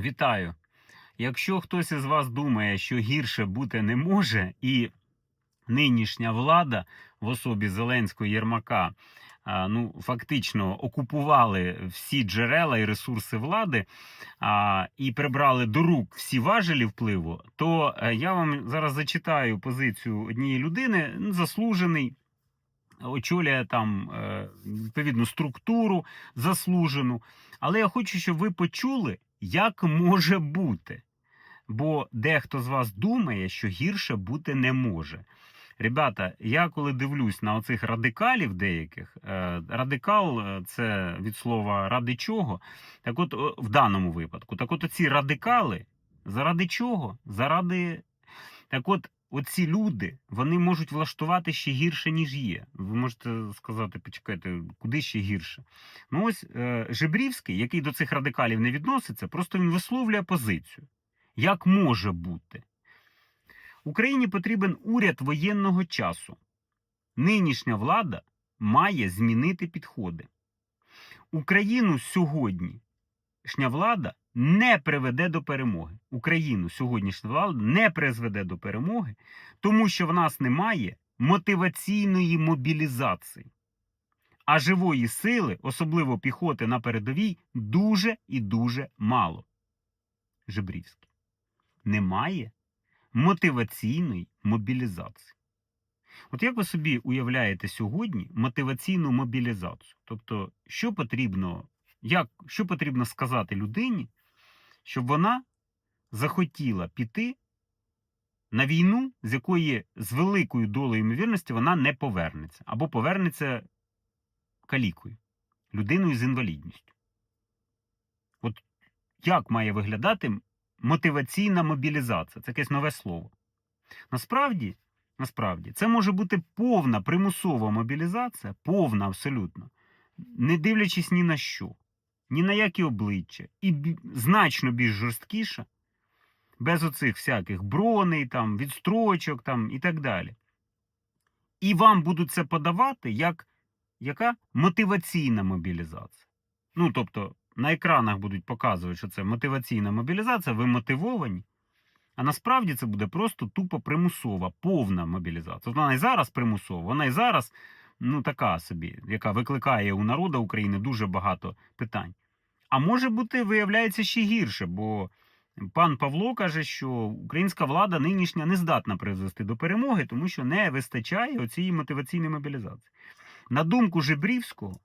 Вітаю! Якщо хтось із вас думає, що гірше бути не може, і нинішня влада в особі Зеленського Єрмака ну, фактично окупували всі джерела і ресурси влади і прибрали до рук всі важелі впливу, то е, я вам зараз зачитаю позицію однієї людини, заслужений. Очолює там е, відповідну структуру заслужену. Але я хочу, щоб ви почули, як може бути. Бо дехто з вас думає, що гірше бути не може. Ребята, я коли дивлюсь на оцих радикалів деяких, е, радикал е, це від слова ради чого. Так от, в даному випадку, так от оці радикали, заради чого? Заради. Так от, оці люди, вони можуть влаштувати ще гірше, ніж є. Ви можете сказати, почекайте, куди ще гірше? Ну ось е, Жебрівський, який до цих радикалів не відноситься, просто він висловлює позицію. Як може бути? Україні потрібен уряд воєнного часу. Нинішня влада має змінити підходи. Україну сьогоднішня влада не приведе до перемоги. Україну сьогоднішня влада не призведе до перемоги, тому що в нас немає мотиваційної мобілізації. А живої сили, особливо піхоти на передовій, дуже і дуже мало. Жебрівський. Немає мотиваційної мобілізації. От як ви собі уявляєте сьогодні мотиваційну мобілізацію? Тобто, що потрібно, як, що потрібно сказати людині, щоб вона захотіла піти на війну, з якої з великою долею ймовірності вона не повернеться, або повернеться калікою, людиною з інвалідністю. От як має виглядати мотиваційна мобілізація? Це якесь нове слово. Насправді, насправді, це може бути повна примусова мобілізація, повна абсолютно, не дивлячись ні на що, ні на які обличчя, і значно більш жорсткіша, без оцих всяких броней, там, відстрочок там, і так далі. І вам будуть це подавати як яка мотиваційна мобілізація. Ну, тобто, на екранах будуть показувати, що це мотиваційна мобілізація, ви мотивовані. А насправді це буде просто тупо примусова, повна мобілізація. Вона і зараз примусова, вона і зараз ну, така собі, яка викликає у народу України дуже багато питань. А може бути, виявляється ще гірше, бо пан Павло каже, що українська влада нинішня не здатна призвести до перемоги, тому що не вистачає оцієї мотиваційної мобілізації. На думку Жебрівського,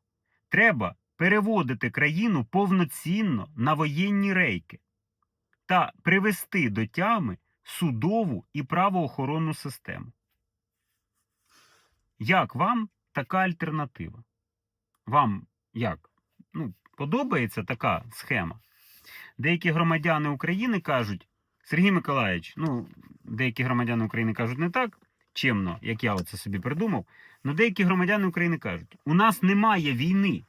треба переводити країну повноцінно на воєнні рейки та привести до тями судову і правоохоронну систему. Як вам така альтернатива? Вам як? Ну, подобається така схема? Деякі громадяни України кажуть, Сергій Миколаївич, ну, деякі громадяни України кажуть не так чемно, як я оце собі придумав. але деякі громадяни України кажуть: у нас немає війни,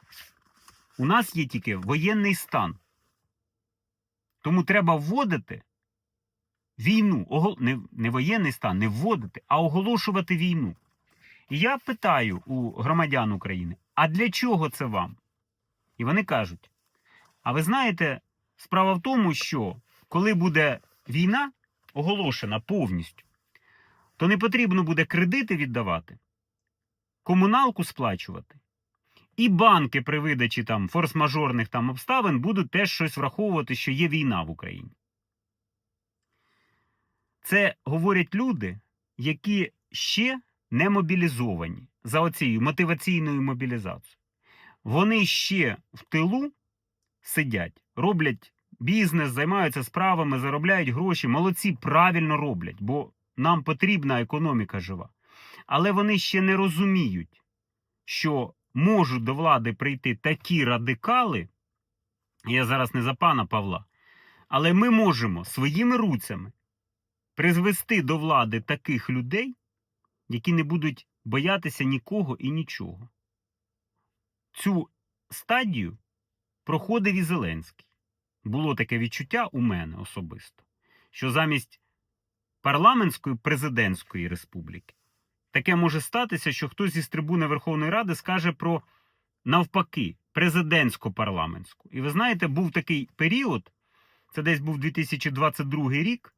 у нас є тільки воєнний стан. Тому треба вводити війну, не, не воєнний стан, не вводити, а оголошувати війну. Я питаю у громадян України: а для чого це вам? І вони кажуть: а ви знаєте, справа в тому, що коли буде війна оголошена повністю, то не потрібно буде кредити віддавати, комуналку сплачувати. І банки при видачі там форс-мажорних там обставин будуть теж щось враховувати, що є війна в Україні. Це говорять люди, які ще не мобілізовані за оцією мотиваційною мобілізацією. Вони ще в тилу сидять, роблять бізнес, займаються справами, заробляють гроші. Молодці правильно роблять, бо нам потрібна економіка жива. Але вони ще не розуміють, що можуть до влади прийти такі радикали. Я зараз не за пана Павла, але ми можемо своїми руцями призвести до влади таких людей, які не будуть боятися нікого і нічого. Цю стадію проходив і Зеленський. Було таке відчуття у мене особисто, що замість парламентської президентської республіки таке може статися, що хтось із трибуни Верховної Ради скаже про навпаки президентсько-парламентську. І ви знаєте, був такий період, це десь був 2022 рік,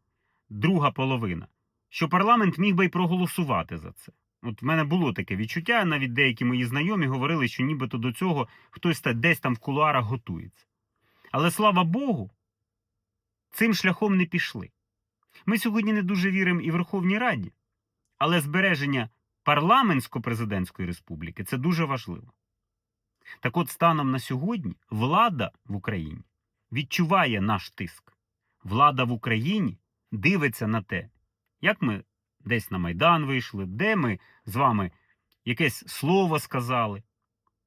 друга половина, що парламент міг би й проголосувати за це. От в мене було таке відчуття, навіть деякі мої знайомі говорили, що нібито до цього хтось десь там в кулуарах готується. Але слава Богу, цим шляхом не пішли. Ми сьогодні не дуже віримо і Верховній Раді, але збереження парламентсько-президентської республіки це дуже важливо. Так от, станом на сьогодні влада в Україні відчуває наш тиск. Влада в Україні дивиться на те, як ми десь на Майдан вийшли, де ми з вами якесь слово сказали.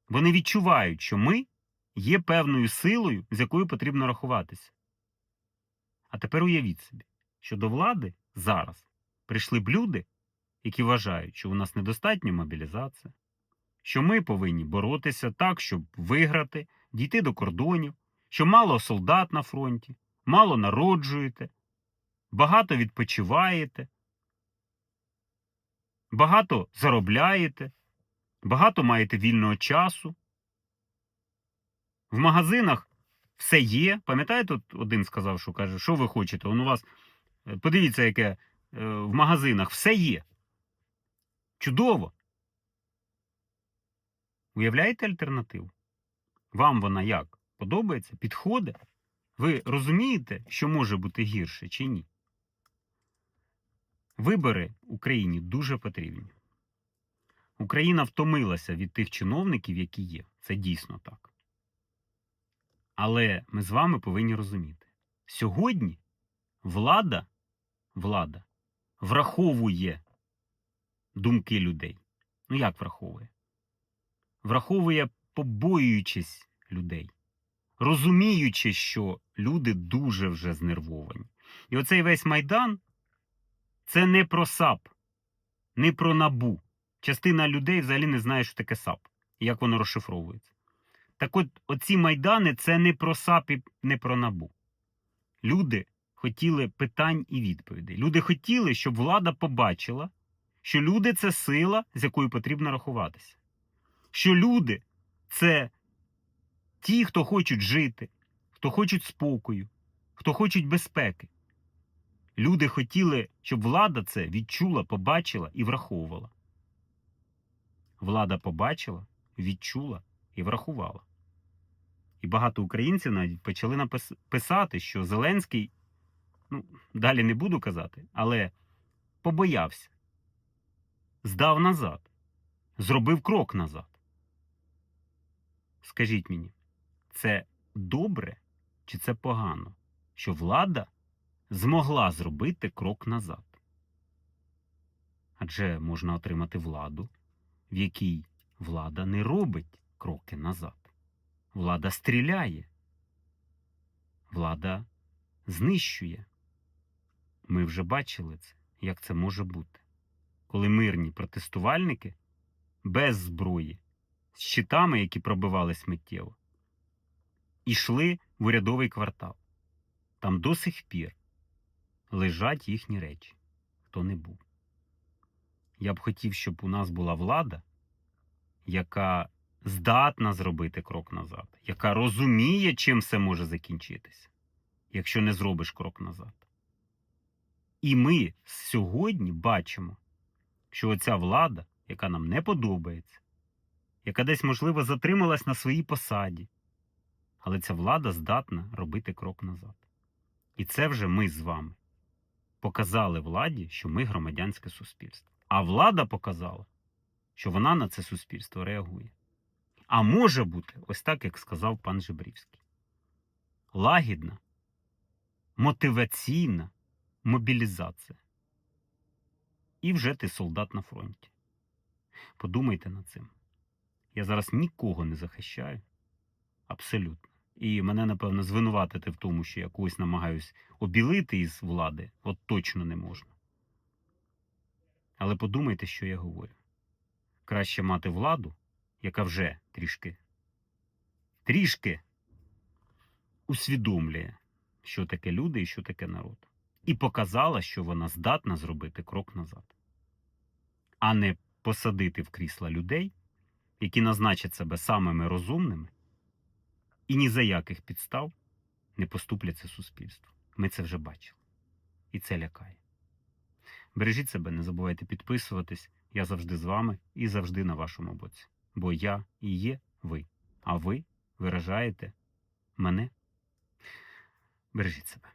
Вони відчувають, що ми є певною силою, з якою потрібно рахуватися. А тепер уявіть собі, що до влади зараз прийшли б люди, які вважають, що у нас недостатньо мобілізації, що ми повинні боротися так, щоб виграти, дійти до кордонів, що мало солдат на фронті, мало народжуєте, багато відпочиваєте, багато заробляєте, багато маєте вільного часу. В магазинах все є. Пам'ятаєте, от один сказав, що каже, що ви хочете? Он у вас, е, подивіться, яке е, в магазинах все є. Чудово. Уявляєте альтернативу? Вам вона як? Подобається? Підходить? Ви розумієте, що може бути гірше чи ні? Вибори Україні дуже потрібні. Україна втомилася від тих чиновників, які є. Це дійсно так. Але ми з вами повинні розуміти: сьогодні влада, влада враховує думки людей. Ну як враховує? Враховує, побоюючись людей, розуміючи, що люди дуже вже знервовані. І оцей весь майдан це не про САП, не про набу. Частина людей взагалі не знає, що таке САП як воно розшифровується. Так от, оці майдани це не про САП і не про набу. Люди хотіли питань і відповідей. Люди хотіли, щоб влада побачила, що люди це сила, з якою потрібно рахуватися. Що люди це ті, хто хочуть жити, хто хочуть спокою, хто хочуть безпеки. Люди хотіли, щоб влада це відчула, побачила і враховувала. Влада побачила, відчула і врахувала. І багато українців навіть почали писати, що Зеленський, ну, далі не буду казати, але побоявся, здав назад, зробив крок назад. Скажіть мені, це добре чи це погано, що влада змогла зробити крок назад? Адже можна отримати владу, в якій влада не робить кроки назад. Влада стріляє. Влада знищує. Ми вже бачили це, як це може бути. Коли мирні протестувальники без зброї, з щитами, які пробивались миттєво, ішли в урядовий квартал. Там до сих пір лежать їхні речі, хто не був. Я б хотів, щоб у нас була влада, яка здатна зробити крок назад, яка розуміє, чим все може закінчитися, якщо не зробиш крок назад. І ми сьогодні бачимо, що оця влада, яка нам не подобається, яка десь, можливо, затрималась на своїй посаді, але ця влада здатна робити крок назад. І це вже ми з вами показали владі, що ми громадянське суспільство. А влада показала, що вона на це суспільство реагує. А може бути, ось так, як сказав пан Жебрівський. Лагідна, мотиваційна мобілізація. І вже ти солдат на фронті. Подумайте над цим. Я зараз нікого не захищаю. Абсолютно. І мене, напевно, звинуватити в тому, що я когось намагаюсь обілити із влади, от точно не можна. Але подумайте, що я говорю. Краще мати владу, яка вже трішки, трішки усвідомлює, що таке люди і що таке народ. І показала, що вона здатна зробити крок назад, а не посадити в крісла людей, які назначать себе самими розумними і ні за яких підстав не поступляться суспільству. Ми це вже бачили. І це лякає. Бережіть себе, не забувайте підписуватись. Я завжди з вами і завжди на вашому боці. Бо я і є ви. А ви виражаєте мене. Бережіть себе.